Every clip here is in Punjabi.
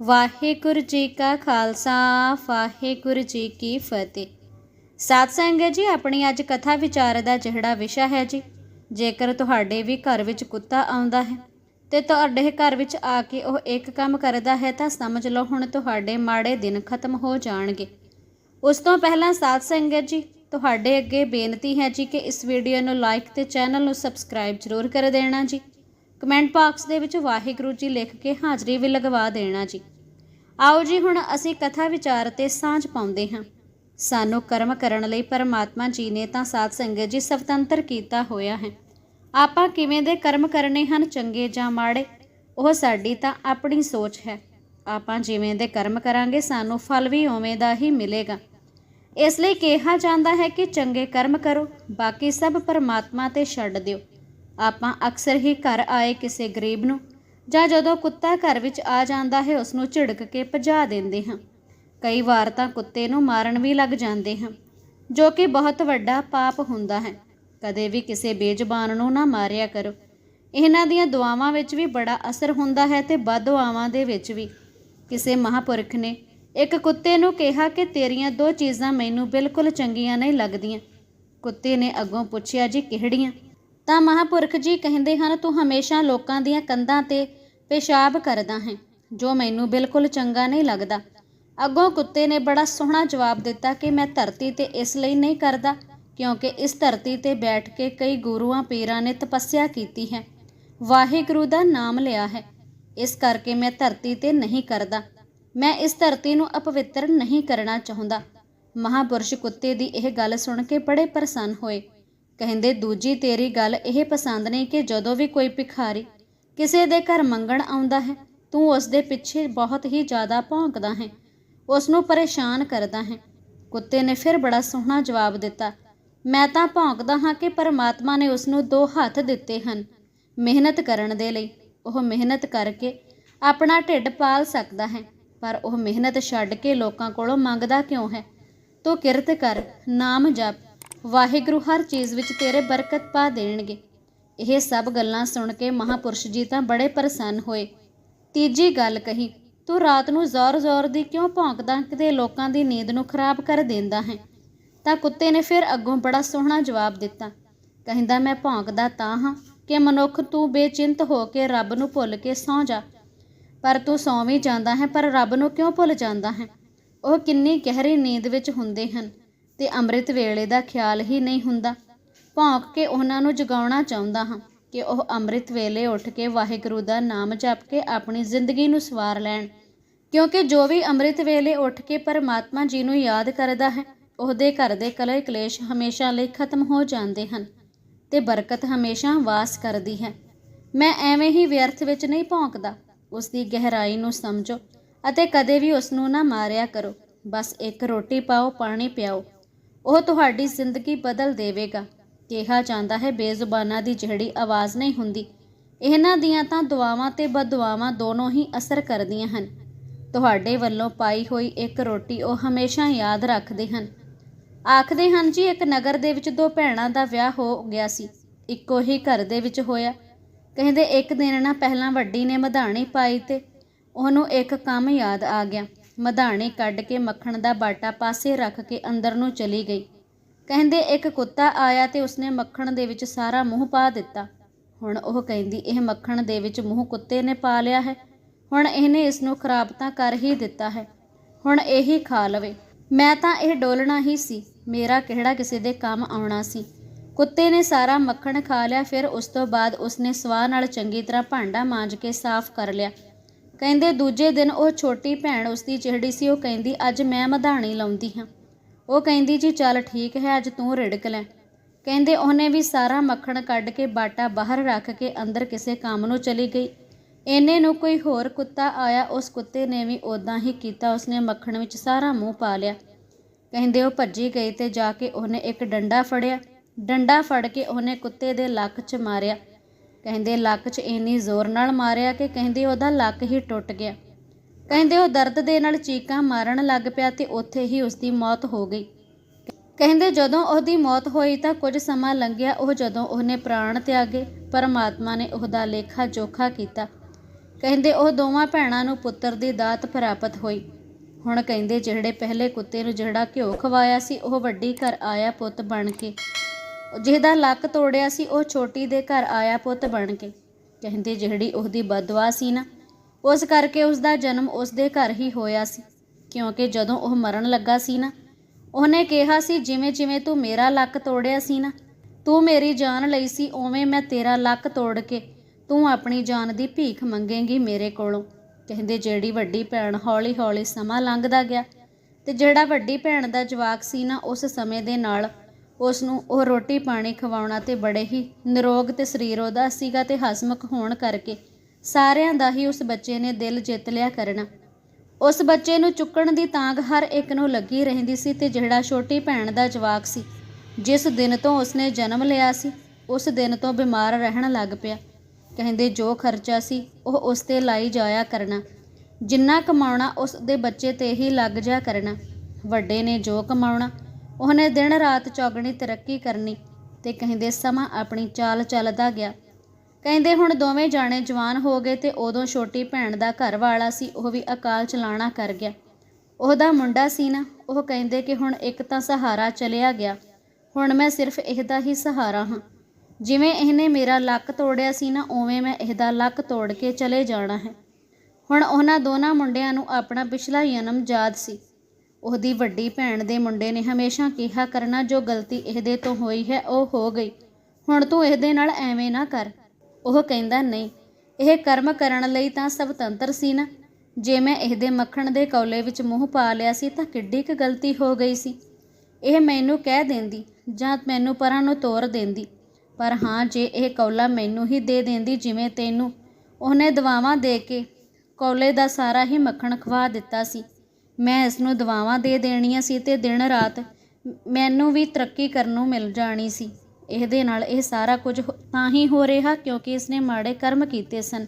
ਵਾਹਿਗੁਰੂ ਜੀ ਕਾ ਖਾਲਸਾ, ਵਾਹਿਗੁਰੂ ਜੀ ਕੀ ਫਤਿਹ। ਸਾਧ ਸੰਗਤ ਜੀ, ਆਪਣੀ ਅੱਜ ਕਥਾ ਵਿਚਾਰ ਦਾ ਜਿਹੜਾ ਵਿਸ਼ਾ ਹੈ ਜੀ, ਜੇਕਰ ਤੁਹਾਡੇ ਵੀ ਘਰ ਵਿੱਚ ਕੁੱਤਾ ਆਉਂਦਾ ਹੈ ਤੇ ਤੁਹਾਡੇ ਘਰ ਵਿੱਚ ਆ ਕੇ ਉਹ ਇੱਕ ਕੰਮ ਕਰਦਾ ਹੈ, ਤਾਂ ਸਮਝ ਲਓ ਹੁਣ ਤੁਹਾਡੇ ਮਾੜੇ ਦਿਨ ਖਤਮ ਹੋ ਜਾਣਗੇ। ਉਸ ਤੋਂ ਪਹਿਲਾਂ ਸਾਧ ਸੰਗਤ ਜੀ, ਤੁਹਾਡੇ ਅੱਗੇ ਬੇਨਤੀ ਹੈ ਜੀ ਕਿ ਇਸ ਵੀਡੀਓ ਨੂੰ ਲਾਈਕ ਤੇ ਚੈਨਲ ਨੂੰ ਸਬਸਕ੍ਰਾਈਬ ਜ਼ਰੂਰ ਕਰ ਦੇਣਾ ਜੀ। ਕਮੈਂਟ ਬਾਕਸ ਦੇ ਵਿੱਚ ਵਾਹਿਗੁਰੂ ਜੀ ਲਿਖ ਕੇ ਹਾਜ਼ਰੀ ਵੀ ਲਗਵਾ ਦੇਣਾ ਜੀ। ਆਓ ਜੀ ਹੁਣ ਅਸੀਂ ਕਥਾ ਵਿਚਾਰ ਤੇ ਸਾਂਝ ਪਾਉਂਦੇ ਹਾਂ। ਸਾਨੂੰ ਕਰਮ ਕਰਨ ਲਈ ਪਰਮਾਤਮਾ ਜੀ ਨੇ ਤਾਂ ਸਾਧ ਸੰਗਤ ਜੀ ਸੁਤੰਤਰ ਕੀਤਾ ਹੋਇਆ ਹੈ। ਆਪਾਂ ਕਿਵੇਂ ਦੇ ਕਰਮ ਕਰਨੇ ਹਨ ਚੰਗੇ ਜਾਂ ਮਾੜੇ? ਉਹ ਸਾਡੀ ਤਾਂ ਆਪਣੀ ਸੋਚ ਹੈ। ਆਪਾਂ ਜਿਵੇਂ ਦੇ ਕਰਮ ਕਰਾਂਗੇ ਸਾਨੂੰ ਫਲ ਵੀ ਉਵੇਂ ਦਾ ਹੀ ਮਿਲੇਗਾ। ਇਸ ਲਈ ਕਿਹਾ ਜਾਂਦਾ ਹੈ ਕਿ ਚੰਗੇ ਕਰਮ ਕਰੋ, ਬਾਕੀ ਸਭ ਪਰਮਾਤਮਾ ਤੇ ਛੱਡ ਦਿਓ। ਆਪਾਂ ਅਕਸਰ ਹੀ ਘਰ ਆਏ ਕਿਸੇ ਗਰੀਬ ਨੂੰ, ਜਾਂ ਜਦੋਂ ਕੁੱਤਾ ਘਰ ਵਿੱਚ ਆ ਜਾਂਦਾ ਹੈ ਉਸ ਨੂੰ ਝਿੜਕ ਕੇ ਭਜਾ ਦਿੰਦੇ ਹਾਂ। ਕਈ ਵਾਰ ਤਾਂ ਕੁੱਤੇ ਨੂੰ ਮਾਰਨ ਵੀ ਲੱਗ ਜਾਂਦੇ ਹਾਂ, ਜੋ ਕਿ ਬਹੁਤ ਵੱਡਾ ਪਾਪ ਹੁੰਦਾ ਹੈ। ਕਦੇ ਵੀ ਕਿਸੇ ਬੇਜ਼ੁਬਾਨ ਨੂੰ ਨਾ ਮਾਰਿਆ ਕਰੋ। ਇਹਨਾਂ ਦੀਆਂ ਦੁਆਵਾਂ ਵਿੱਚ ਵੀ ਬੜਾ ਅਸਰ ਹੁੰਦਾ ਹੈ ਤੇ ਬਦਦੁਆਵਾਂ ਦੇ ਵਿੱਚ ਵੀ। ਕਿਸੇ ਮਹਾਪੁਰਖ ਨੇ ਇੱਕ ਕੁੱਤੇ ਨੂੰ ਕਿਹਾ ਕਿ ਤੇਰੀਆਂ ਦੋ ਚੀਜ਼ਾਂ ਮੈਨੂੰ ਬਿਲਕੁਲ ਚੰਗੀਆਂ ਨਹੀਂ ਲੱਗਦੀਆਂ। ਕੁੱਤੇ ਨੇ ਅੱਗੋਂ ਪੁੱਛਿਆ, ਜੀ ਕਿਹੜੀਆਂ? ਤਾਂ ਮਹਾਪੁਰਖ ਜੀ ਕਹਿੰਦੇ ਹਨ, ਤੂੰ ਹਮੇਸ਼ਾ ਲੋਕਾਂ ਦੀਆਂ ਕੰਧਾਂ ਤੇ ਪੇਸ਼ਾਬ ਕਰਦਾ ਹੈ, ਜੋ ਮੈਨੂੰ ਬਿਲਕੁਲ ਚੰਗਾ ਨਹੀਂ ਲੱਗਦਾ। ਅੱਗੋਂ ਕੁੱਤੇ ਨੇ ਬੜਾ ਸੋਹਣਾ ਜਵਾਬ ਦਿੱਤਾ ਕਿ ਮੈਂ ਧਰਤੀ ਤੇ ਇਸ ਲਈ ਨਹੀਂ ਕਰਦਾ, ਕਿਉਂਕਿ ਇਸ ਧਰਤੀ ਤੇ ਬੈਠ ਕੇ ਕਈ ਗੁਰੂਆਂ ਪੀਰਾਂ ਨੇ ਤਪੱਸਿਆ ਕੀਤੀ ਹੈ। ਵਾਹਿਗੁਰੂ ਦਾ ਨਾਮ ਲਿਆ ਹੈ। ਇਸ ਕਰਕੇ ਮੈਂ ਧਰਤੀ ਤੇ ਨਹੀਂ ਕਰਦਾ। ਮੈਂ ਇਸ ਧਰਤੀ ਨੂੰ ਅਪਵਿੱਤਰ ਨਹੀਂ ਕਰਨਾ ਚਾਹੁੰਦਾ। ਮਹਾਪੁਰਸ਼ ਕੁੱਤੇ ਦੀ ਇਹ ਗੱਲ ਸੁਣ ਕੇ ਬੜੇ ਪ੍ਰਸੰਨ ਹੋਏ। ਕਹਿੰਦੇ, ਦੂਜੀ ਤੇਰੀ ਗੱਲ ਇਹ ਪਸੰਦ ਨਹੀਂ ਕਿ ਜਦੋਂ ਵੀ ਕੋਈ ਭਿਖਾਰੀ ਕਿਸੇ ਦੇ ਘਰ ਮੰਗਣ ਆਉਂਦਾ ਹੈ, ਤੂੰ ਉਸ ਦੇ ਪਿੱਛੇ ਬਹੁਤ ਹੀ ਜ਼ਿਆਦਾ ਭੌਂਕਦਾ ਹੈ, ਉਸ ਨੂੰ ਪਰੇਸ਼ਾਨ ਕਰਦਾ ਹੈ। ਕੁੱਤੇ ਨੇ ਫਿਰ ਬੜਾ ਸੋਹਣਾ ਜਵਾਬ ਦਿੱਤਾ, ਮੈਂ ਤਾਂ ਭੌਂਕਦਾ ਹਾਂ ਕਿ ਪਰਮਾਤਮਾ ਨੇ ਉਸ ਨੂੰ ਦੋ ਹੱਥ ਦਿੱਤੇ ਹਨ ਮਿਹਨਤ ਕਰਨ ਦੇ ਲਈ। ਉਹ ਮਿਹਨਤ ਕਰਕੇ ਆਪਣਾ ਢਿੱਡ ਪਾਲ ਸਕਦਾ ਹੈ, ਪਰ ਉਹ ਮਿਹਨਤ ਛੱਡ ਕੇ ਲੋਕਾਂ ਕੋਲੋਂ ਮੰਗਦਾ ਕਿਉਂ ਹੈ? ਤੂੰ ਕਿਰਤ ਕਰ, ਨਾਮ ਜਪ। ਵਾਹਿਗੁਰੂ ਹਰ ਚੀਜ਼ ਵਿੱਚ ਤੇਰੇ ਬਰਕਤ ਪਾ ਦੇਣਗੇ। ਇਹ ਸਭ ਗੱਲਾਂ ਸੁਣ ਕੇ ਮਹਾਪੁਰਸ਼ ਜੀ ਤਾਂ ਬੜੇ ਪ੍ਰਸੰਨ ਹੋਏ। ਤੀਜੀ ਗੱਲ ਕਹੀ, ਤੂੰ ਰਾਤ ਨੂੰ ਜ਼ੋਰ-ਜ਼ੋਰ ਦੀ ਕਿਉਂ ਭੌਂਕਦਾ? ਕਿਤੇ ਲੋਕਾਂ ਦੀ ਨੀਂਦ ਨੂੰ ਖਰਾਬ ਕਰ ਦਿੰਦਾ ਹੈ? ਤਾਂ ਕੁੱਤੇ ਨੇ ਫਿਰ ਅੱਗੋਂ ਬੜਾ ਸੋਹਣਾ ਜਵਾਬ ਦਿੱਤਾ। ਕਹਿੰਦਾ, ਮੈਂ ਭੌਂਕਦਾ ਤਾਂ ਹਾਂ ਕਿ ਮਨੁੱਖ ਤੂੰ ਬੇਚਿੰਤ ਹੋ ਕੇ ਰੱਬ ਨੂੰ ਭੁੱਲ ਕੇ ਸੌਂ ਜਾ। ਪਰ ਤੂੰ ਸੌਂ ਵੀ ਜਾਂਦਾ ਹੈ, ਪਰ ਰੱਬ ਨੂੰ ਕਿਉਂ ਭੁੱਲ ਜਾਂਦਾ ਹੈ? ਉਹ ਕਿੰਨੀ ਗਹਿਰੀ ਨੀਂਦ ਵਿੱਚ ਹੁੰਦੇ ਹਨ। ਤੇ ਅੰਮ੍ਰਿਤ ਵੇਲੇ ਦਾ ਖਿਆਲ ਹੀ ਨਹੀਂ ਹੁੰਦਾ। ਭੌਂਕ ਕੇ ਉਹਨਾਂ ਨੂੰ ਜਗਾਉਣਾ ਚਾਹੁੰਦਾ ਹਾਂ ਕਿ ਉਹ ਅੰਮ੍ਰਿਤ ਵੇਲੇ ਉੱਠ ਕੇ ਵਾਹਿਗੁਰੂ ਦਾ ਨਾਮ ਜਪ ਕੇ ਆਪਣੀ ਜ਼ਿੰਦਗੀ ਨੂੰ ਸਵਾਰ ਲੈਣ। ਕਿਉਂਕਿ ਜੋ ਵੀ ਅੰਮ੍ਰਿਤ ਵੇਲੇ ਉੱਠ ਕੇ ਪਰਮਾਤਮਾ ਜੀ ਨੂੰ ਯਾਦ ਕਰਦਾ ਹੈ, ਉਹਦੇ ਘਰ ਦੇ ਕਲੇ ਕਲੇਸ਼ ਹਮੇਸ਼ਾ ਲਈ ਖਤਮ ਹੋ ਜਾਂਦੇ ਹਨ ਤੇ ਬਰਕਤ ਹਮੇਸ਼ਾ ਵਾਸ ਕਰਦੀ ਹੈ। ਮੈਂ ਐਵੇਂ ਹੀ ਵਿਅਰਥ ਵਿੱਚ ਨਹੀਂ ਭੌਂਕਦਾ। ਉਸ ਦੀ ਗਹਿਰਾਈ ਨੂੰ ਸਮਝੋ ਅਤੇ ਕਦੇ ਵੀ ਉਸ ਨੂੰ ਨਾ ਮਾਰਿਆ ਕਰੋ। ਬਸ ਇੱਕ ਰੋਟੀ ਪਾਓ, ਪਾਣੀ ਪਿਆਓ। ਉਹ ਤੁਹਾਡੀ ਜ਼ਿੰਦਗੀ ਬਦਲ ਦੇਵੇਗਾ। ਕਿਹਾ ਜਾਂਦਾ ਹੈ, ਬੇਜ਼ੁਬਾਨਾਂ ਦੀ ਜਿਹੜੀ ਆਵਾਜ਼ ਨਹੀਂ ਹੁੰਦੀ। ਇਹਨਾਂ ਦੀਆਂ ਤਾਂ ਦੁਆਵਾਂ ਤੇ ਬਦਦੁਆਵਾਂ ਦੋਨੋਂ ਹੀ ਅਸਰ ਕਰਦੀਆਂ ਹਨ। ਤੁਹਾਡੇ ਵੱਲੋਂ ਪਾਈ ਹੋਈ ਇੱਕ ਰੋਟੀ ਉਹ ਹਮੇਸ਼ਾ ਯਾਦ ਰੱਖਦੇ ਹਨ। ਆਖਦੇ ਹਨ, ਜੀ, ਇੱਕ ਨਗਰ ਦੇ ਵਿੱਚ ਦੋ ਭੈਣਾਂ ਦਾ ਵਿਆਹ ਹੋ ਗਿਆ ਸੀ। ਇੱਕੋ ਹੀ ਘਰ ਦੇ ਵਿੱਚ ਹੋਇਆ। ਕਹਿੰਦੇ, ਇੱਕ ਦਿਨ ਨਾ ਪਹਿਲਾਂ ਵੱਡੀ ਨੇ ਮਧਾਣੀ ਪਾਈ ਤੇ ਉਹਨੂੰ ਇੱਕ ਕੰਮ ਯਾਦ ਆ ਗਿਆ। ਮਧਾਣੀ ਕੱਢ ਕੇ ਮੱਖਣ ਦਾ ਬਾਟਾ ਪਾਸੇ ਰੱਖ ਕੇ ਅੰਦਰ ਨੂੰ ਚਲੀ ਗਈ। ਕਹਿੰਦੇ ਇੱਕ ਕੁੱਤਾ ਆਇਆ ਤੇ ਉਸਨੇ ਮੱਖਣ ਦੇ ਵਿੱਚ ਸਾਰਾ ਮੂੰਹ ਪਾ ਦਿੱਤਾ। ਹੁਣ ਉਹ ਕਹਿੰਦੀ, ਇਹ ਮੱਖਣ ਦੇ ਵਿੱਚ ਮੂੰਹ ਕੁੱਤੇ ਨੇ ਪਾ ਲਿਆ ਹੈ। ਹੁਣ ਇਹਨੇ ਇਸ ਨੂੰ ਖਰਾਬ ਤਾਂ ਕਰ ਹੀ ਦਿੱਤਾ ਹੈ। ਹੁਣ ਇਹੀ ਖਾ ਲਵੇ। ਮੈਂ ਤਾਂ ਇਹ ਡੋਲਣਾ ਹੀ ਸੀ। ਮੇਰਾ ਕਿਹੜਾ ਕਿਸੇ ਦੇ ਕੰਮ ਆਉਣਾ ਸੀ। ਕੁੱਤੇ ਨੇ ਸਾਰਾ ਮੱਖਣ ਖਾ ਲਿਆ, ਫਿਰ ਉਸ ਤੋਂ ਬਾਅਦ ਉਸਨੇ ਸਵਾਹ ਨਾਲ ਚੰਗੀ ਤਰ੍ਹਾਂ ਭਾਂਡਾ ਮਾਂਜ ਕੇ ਸਾਫ਼ ਕਰ ਲਿਆ। ਕਹਿੰਦੇ ਦੂਜੇ ਦਿਨ ਉਹ ਛੋਟੀ ਭੈਣ ਉਸਦੀ ਜਿਹੜੀ ਸੀ ਉਹ ਕਹਿੰਦੀ, ਅੱਜ ਮੈਂ ਮਧਾਣੀ ਲਾਉਂਦੀ ਹਾਂ। ਉਹ ਕਹਿੰਦੀ, ਜੀ ਚੱਲ ਠੀਕ ਹੈ, ਅੱਜ ਤੂੰ ਰਿੜਕ ਲੈ। ਕਹਿੰਦੇ ਉਹਨੇ ਵੀ ਸਾਰਾ ਮੱਖਣ ਕੱਢ ਕੇ ਬਾਟਾ ਬਾਹਰ ਰੱਖ ਕੇ ਅੰਦਰ ਕਿਸੇ ਕੰਮ ਨੂੰ ਚਲੀ ਗਈ। ਇਹਨੇ ਨੂੰ ਕੋਈ ਹੋਰ ਕੁੱਤਾ ਆਇਆ, ਉਸ ਕੁੱਤੇ ਨੇ ਵੀ ਉਦਾਂ ਹੀ ਕੀਤਾ, ਉਸਨੇ ਮੱਖਣ ਵਿੱਚ ਸਾਰਾ ਮੂੰਹ ਪਾ ਲਿਆ। ਕਹਿੰਦੇ ਉਹ ਭੱਜੀ ਗਈ ਤੇ ਜਾ ਕੇ ਉਹਨੇ ਇੱਕ ਡੰਡਾ ਫੜਿਆ। ਡੰਡਾ ਫੜ ਕੇ ਉਹਨੇ ਕੁੱਤੇ ਦੇ ਲੱਕ 'ਚ ਮਾਰਿਆ। ਕਹਿੰਦੇ, ਲੱਕ 'ਚ ਇੰਨੀ ਜ਼ੋਰ ਨਾਲ ਮਾਰਿਆ ਕਿ ਕਹਿੰਦੇ ਉਹਦਾ ਲੱਕ ਹੀ ਟੁੱਟ ਗਿਆ। ਕਹਿੰਦੇ ਉਹ ਦਰਦ ਦੇ ਨਾਲ ਚੀਕਾਂ ਮਾਰਨ ਲੱਗ ਪਿਆ ਤੇ ਉੱਥੇ ਹੀ ਉਸ ਦੀ ਮੌਤ ਹੋ ਗਈ। ਕਹਿੰਦੇ ਜਦੋਂ ਉਹਦੀ ਮੌਤ ਹੋਈ ਤਾਂ ਕੁਝ ਸਮਾਂ ਲੰਘਿਆ, ਉਹ ਜਦੋਂ ਉਹਨੇ ਪ੍ਰਾਣ ਤਿਆਗੇ, ਪਰਮਾਤਮਾ ਨੇ ਉਹਦਾ ਲੇਖਾ ਜੋਖਾ ਕੀਤਾ। ਕਹਿੰਦੇ ਉਹ ਦੋਵਾਂ ਭੈਣਾਂ ਨੂੰ ਪੁੱਤਰ ਦੀ ਦਾਤ ਪ੍ਰਾਪਤ ਹੋਈ। ਹੁਣ ਕਹਿੰਦੇ ਜਿਹੜੇ ਪਹਿਲੇ ਕੁੱਤੇ ਨੂੰ ਜਿਹੜਾ ਘਿਓ ਖਵਾਇਆ ਸੀ, ਉਹ ਵੱਡੀ ਘਰ ਆਇਆ ਪੁੱਤ ਬਣ ਕੇ। ਜਿਹਦਾ ਲੱਕ ਤੋੜਿਆ ਸੀ, ਉਹ ਛੋਟੀ ਦੇ ਘਰ ਆਇਆ ਪੁੱਤ ਬਣ ਕੇ। ਕਹਿੰਦੇ, ਜਿਹੜੀ ਉਹਦੀ ਬਦਵਾ ਸੀ ਨਾ, ਉਸ ਕਰਕੇ ਉਸ ਦਾ ਜਨਮ ਉਸ ਦੇ ਘਰ ਹੀ ਹੋਇਆ ਸੀ। ਕਿਉਂਕਿ ਜਦੋਂ ਉਹ ਮਰਨ ਲੱਗਾ ਸੀ ਨਾ, ਉਹਨੇ ਕਿਹਾ ਸੀ, ਜਿਵੇਂ ਜਿਵੇਂ ਤੂੰ ਮੇਰਾ ਲੱਕ ਤੋੜਿਆ ਸੀ ਨਾ, ਤੂੰ ਮੇਰੀ ਜਾਨ ਲਈ ਸੀ, ਉਵੇਂ ਮੈਂ ਤੇਰਾ ਲੱਕ ਤੋੜ ਕੇ ਤੂੰ ਆਪਣੀ ਜਾਨ ਦੀ ਭੀਖ ਮੰਗੇਂਗੀ ਮੇਰੇ ਕੋਲੋਂ। ਕਹਿੰਦੇ, ਜਿਹੜੀ ਵੱਡੀ ਭੈਣ ਹੌਲੀ ਹੌਲੀ ਸਮਾਂ ਲੰਘਦਾ ਗਿਆ ਤੇ ਜਿਹੜਾ ਵੱਡੀ ਭੈਣ ਦਾ ਜਵਾਕ ਸੀ ਨਾ, ਉਸ ਸਮੇਂ ਦੇ ਨਾਲ ਉਸ ਨੂੰ ਉਹ ਰੋਟੀ ਪਾਣੀ ਖਵਾਉਣਾ ਤੇ ਬੜੇ ਹੀ ਨਿਰੋਗ ਤੇ ਸਰੀਰ ਉਹਦਾ ਸੀਗਾ ਤੇ ਹਸਮੁਖ ਹੋਣ ਕਰਕੇ ਸਾਰਿਆਂ ਦਾ ਹੀ ਉਸ ਬੱਚੇ ਨੇ ਦਿਲ ਜਿੱਤ ਲਿਆ ਕਰਨਾ। ਉਸ ਬੱਚੇ ਨੂੰ ਚੁੱਕਣ ਦੀ ਤਾਂਗ ਹਰ ਇੱਕ ਨੂੰ ਲੱਗੀ ਰਹਿੰਦੀ ਸੀ ਤੇ ਜਿਹੜਾ ਛੋਟੀ ਭੈਣ ਦਾ ਜਵਾਕ ਸੀ, ਜਿਸ ਦਿਨ ਤੋਂ ਉਸਨੇ ਜਨਮ ਲਿਆ ਸੀ, ਉਸ ਦਿਨ ਤੋਂ ਬਿਮਾਰ ਰਹਿਣ ਲੱਗ ਪਿਆ। ਕਹਿੰਦੇ ਜੋ ਖਰਚਾ ਸੀ, ਉਹ ਉਸ ਤੇ ਲਾਈ ਜਾਇਆ ਕਰਨਾ। ਜਿੰਨਾ ਕਮਾਉਣਾ ਉਸ ਦੇ ਬੱਚੇ ਤੇ ਹੀ ਲੱਗ ਜਾ ਕਰਨਾ। ਵੱਡੇ ਨੇ ਜੋ ਕਮਾਉਣਾ ਉਹਨੇ ਦਿਨ ਰਾਤ ਚੌਗਣੀ ਤਰੱਕੀ ਕਰਨੀ ਤੇ ਕਹਿੰਦੇ ਸਮਾਂ ਆਪਣੀ ਚਾਲ ਚੱਲਦਾ ਗਿਆ। ਕਹਿੰਦੇ ਹੁਣ ਦੋਵੇਂ ਜਾਣੇ ਜਵਾਨ ਹੋ ਗਏ ਤੇ ਉਦੋਂ ਛੋਟੀ ਭੈਣ ਦਾ ਘਰ ਵਾਲਾ ਸੀ, ਉਹ ਵੀ ਅਕਾਲ ਚਲਾਣਾ ਕਰ ਗਿਆ। ਉਹਦਾ ਮੁੰਡਾ ਸੀ ਨਾ, ਉਹ ਕਹਿੰਦੇ ਕਿ ਹੁਣ ਇੱਕ ਤਾਂ ਸਹਾਰਾ ਚਲਿਆ ਗਿਆ। ਹੁਣ ਮੈਂ ਸਿਰਫ ਇਹਦਾ ਹੀ ਸਹਾਰਾ ਹਾਂ। ਜਿਵੇਂ ਇਹਨੇ ਮੇਰਾ ਲੱਕ ਤੋੜਿਆ ਸੀ ਨਾ, ਉਵੇਂ ਮੈਂ ਇਹਦਾ ਲੱਕ ਤੋੜ ਕੇ ਚਲੇ ਜਾਣਾ ਹੈ। ਹੁਣ ਉਹਨਾਂ ਦੋਨਾਂ ਮੁੰਡਿਆਂ ਨੂੰ ਆਪਣਾ ਪਿਛਲਾ ਜਨਮ ਯਾਦ ਸੀ। ਉਹਦੀ ਵੱਡੀ ਭੈਣ ਦੇ ਮੁੰਡੇ ਨੇ ਹਮੇਸ਼ਾ ਕਿਹਾ, ਕਰਨਾ ਜੋ ਗਲਤੀ ਇਹਦੇ ਤੋਂ ਹੋਈ ਹੈ, ਉਹ ਹੋ ਗਈ। ਹੁਣ ਤੂੰ ਇਹਦੇ ਨਾਲ ਐਵੇਂ ਨਾ ਕਰ। ਉਹ ਕਹਿੰਦਾ, ਨਹੀਂ, ਇਹ ਕਰਮ ਕਰਨ ਲਈ ਤਾਂ ਸਵਤੰਤਰ ਸੀ ਨਾ। ਜੇ ਮੈਂ ਇਹਦੇ ਮੱਖਣ ਦੇ ਕੌਲੇ ਵਿੱਚ ਮੂੰਹ ਪਾ ਲਿਆ ਸੀ, ਤਾਂ ਕਿੱਡੀ ਕੁ ਗਲਤੀ ਹੋ ਗਈ ਸੀ। ਇਹ ਮੈਨੂੰ ਕਹਿ ਦਿੰਦੀ ਜਾਂ ਮੈਨੂੰ ਪਰਾਂ ਨੂੰ ਤੋਰ ਦਿੰਦੀ। ਪਰ ਹਾਂ, ਜੇ ਇਹ ਕੌਲਾ ਮੈਨੂੰ ਹੀ ਦੇ ਦਿੰਦੀ ਜਿਵੇਂ ਤੈਨੂੰ। ਉਹਨੇ ਦਵਾਵਾਂ ਦੇ ਕੇ ਕੌਲੇ ਦਾ ਸਾਰਾ ਹੀ ਮੱਖਣ ਖਵਾ ਦਿੱਤਾ ਸੀ। ਮੈਂ ਇਸ ਨੂੰ ਦਵਾਵਾਂ ਦੇ ਦੇਣੀਆਂ ਸੀ ਤੇ ਦਿਨ ਰਾਤ ਮੈਨੂੰ ਵੀ ਤਰੱਕੀ ਕਰਨ ਨੂੰ ਮਿਲ ਜਾਣੀ ਸੀ। ਇਹਦੇ ਨਾਲ ਇਹ ਸਾਰਾ ਕੁਝ ਤਾਂ ਹੀ ਹੋ ਰਿਹਾ ਕਿਉਂਕਿ ਇਸਨੇ ਮਾੜੇ ਕਰਮ ਕੀਤੇ ਸਨ।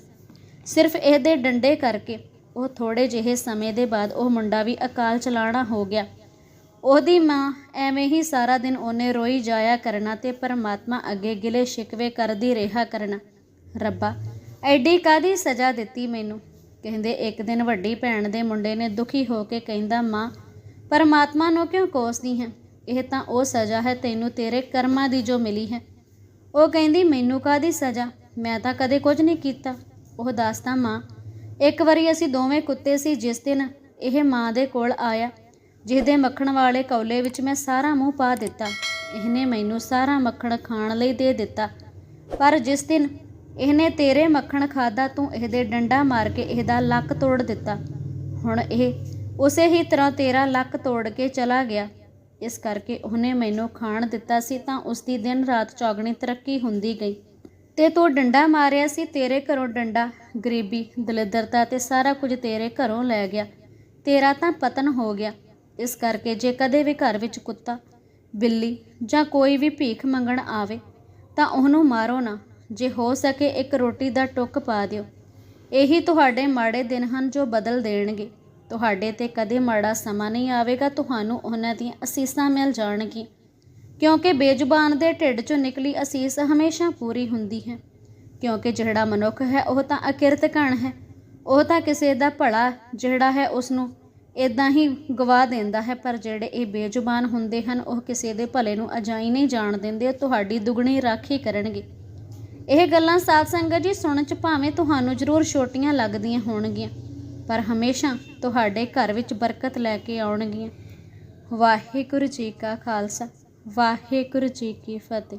ਸਿਰਫ ਇਹਦੇ ਡੰਡੇ ਕਰਕੇ ਉਹ ਥੋੜੇ ਜਿਹੇ ਸਮੇਂ ਦੇ ਬਾਅਦ ਉਹ ਮੁੰਡਾ ਵੀ ਅਕਾਲ ਚਲਾਣਾ ਹੋ ਗਿਆ। ਉਹਦੀ ਮਾਂ ਐਵੇਂ ਹੀ ਸਾਰਾ ਦਿਨ ਉਹਨੇ ਰੋਈ ਜਾਇਆ ਕਰਨਾ ਤੇ ਪਰਮਾਤਮਾ ਅੱਗੇ ਗਿਲੇ ਸ਼ਿਕਵੇ ਕਰਦੀ ਰਿਹਾ ਕਰਨਾ। ਰੱਬਾ, ਐਡੀ ਕਾਦੀ ਸਜ਼ਾ ਦਿੱਤੀ ਮੈਨੂੰ? ਕਹਿੰਦੇ, ਇੱਕ ਦਿਨ ਵੱਡੀ ਭੈਣ ਦੇ ਮੁੰਡੇ ਨੇ ਦੁਖੀ ਹੋ ਕੇ ਕਹਿੰਦਾ, ਮਾਂ, ਪਰਮਾਤਮਾ ਨੂੰ ਕਿਉਂ ਕੋਸਦੀ ਹੈ? ਇਹ ਤਾਂ ਉਹ ਸਜ਼ਾ ਹੈ ਤੈਨੂੰ ਤੇਰੇ ਕਰਮਾਂ ਦੀ ਜੋ ਮਿਲੀ ਹੈ। ਉਹ ਕਹਿੰਦੀ, ਮੈਨੂੰ ਕਾਦੀ ਸਜ਼ਾ? ਮੈਂ ਤਾਂ ਕਦੇ ਕੁਝ ਨਹੀਂ ਕੀਤਾ। ਉਹ ਦੱਸਦਾ, ਮਾਂ, ਇੱਕ ਵਾਰੀ ਅਸੀਂ ਦੋਵੇਂ ਕੁੱਤੇ ਸੀ, ਜਿਸ ਦਿਨ ਇਹ ਮਾਂ ਦੇ ਕੋਲ ਆਇਆ, ਜਿਹਦੇ ਮੱਖਣ ਵਾਲੇ ਕੌਲੇ ਵਿੱਚ ਮੈਂ ਸਾਰਾ ਮੂੰਹ ਪਾ ਦਿੱਤਾ। ਇਹਨੇ ਮੈਨੂੰ ਸਾਰਾ ਮੱਖਣ ਖਾਣ ਲਈ ਦੇ ਦਿੱਤਾ। ਪਰ ਜਿਸ ਦਿਨ ਇਹਨੇ ਤੇਰੇ ਮੱਖਣ ਖਾਦਾ ਤੂੰ ਇਹਦੇ ਡੰਡਾ ਮਾਰ ਕੇ ਇਹਦਾ ਲੱਕ ਤੋੜ ਦਿੱਤਾ। ਹੁਣ ਇਹ ਉਸੇ ਹੀ ਤਰ੍ਹਾਂ ਤੇਰਾ ਲੱਕ ਤੋੜ ਕੇ ਚਲਾ ਗਿਆ। ਇਸ ਕਰਕੇ ਉਹਨੇ ਮੈਨੂੰ ਖਾਣ ਦਿੱਤਾ ਸੀ ਤਾਂ ਉਸ ਦੀ ਦਿਨ ਰਾਤ ਚੌਗਣੀ ਤਰੱਕੀ ਹੁੰਦੀ ਗਈ। ਤੇ ਤੂੰ ਡੰਡਾ ਮਾਰਿਆ ਸੀ, ਤੇਰੇ ਘਰੋਂ ਡੰਡਾ, ਗਰੀਬੀ, ਦਲਿਦਰਤਾ ਤੇ ਸਾਰਾ ਕੁਝ ਤੇਰੇ ਘਰੋਂ ਲੈ ਗਿਆ। ਤੇਰਾ ਤਾਂ ਪਤਨ ਹੋ ਗਿਆ। ਇਸ ਕਰਕੇ ਜੇ ਕਦੇ ਵੀ ਘਰ ਵਿੱਚ ਕੁੱਤਾ, ਬਿੱਲੀ ਜਾਂ ਕੋਈ ਵੀ ਭੀਖ ਮੰਗਣ ਆਵੇ ਤਾਂ ਉਹਨੂੰ ਮਾਰੋ ਨਾ। ਜੇ ਹੋ ਸਕੇ ਇੱਕ ਰੋਟੀ ਦਾ ਟੁੱਕ ਪਾ ਦਿਓ। ਇਹੀ ਤੁਹਾਡੇ ਮਾੜੇ ਦਿਨ ਹਨ ਜੋ ਬਦਲ ਦੇਣਗੇ। ਤੁਹਾਡੇ ਤੇ ਕਦੇ ਮਾੜਾ ਸਮਾਂ ਨਹੀਂ ਆਵੇਗਾ, ਤੁਹਾਨੂੰ ਉਹਨਾਂ ਦੀਆਂ ਅਸੀਸਾਂ ਮਿਲ ਜਾਣਗੀਆਂ। ਕਿਉਂਕਿ ਬੇਜ਼ੁਬਾਨ ਦੇ ਢਿੱਡ ਚੋਂ ਨਿਕਲੀ ਅਸੀਸ ਹਮੇਸ਼ਾ ਪੂਰੀ ਹੁੰਦੀ ਹੈ। ਕਿਉਂਕਿ ਜਿਹੜਾ ਮਨੁੱਖ ਹੈ, ਉਹ ਤਾਂ ਅਕਿਰਤ ਕਣ ਹੈ। ਉਹ ਤਾਂ ਕਿਸੇ ਦਾ ਭਲਾ ਜਿਹੜਾ ਹੈ ਉਸ ਨੂੰ ਇਦਾਂ ਹੀ ਗਵਾ ਦਿੰਦਾ ਹੈ, ਪਰ ਜਿਹੜੇ ਇਹ ਬੇਜ਼ੁਬਾਨ ਹੁੰਦੇ ਹਨ, ਉਹ ਕਿਸੇ ਦੇ ਭਲੇ ਨੂੰ ਅਜਾਈ ਨਹੀਂ ਜਾਣ ਦਿੰਦੇ ਤੁਹਾਡੀ ਦੁਗਣੀ ਰਾਖੀ ਕਰਨਗੇ। ਇਹ ਗੱਲਾਂ ਸਾਧ ਸੰਗਤ ਜੀ ਸੁਣਨ ਚ ਭਾਵੇਂ ਤੁਹਾਨੂੰ ਜ਼ਰੂਰ ਛੋਟੀਆਂ ਲੱਗਦੀਆਂ ਹੋਣਗੀਆਂ, ਪਰ ਹਮੇਸ਼ਾ ਤੁਹਾਡੇ ਘਰ ਵਿੱਚ ਬਰਕਤ ਲੈ ਕੇ ਆਉਣਗੀਆਂ। ਵਾਹਿਗੁਰੂ ਜੀ ਕਾ ਖਾਲਸਾ, ਵਾਹਿਗੁਰੂ ਜੀ ਕੀ ਫਤਿਹ।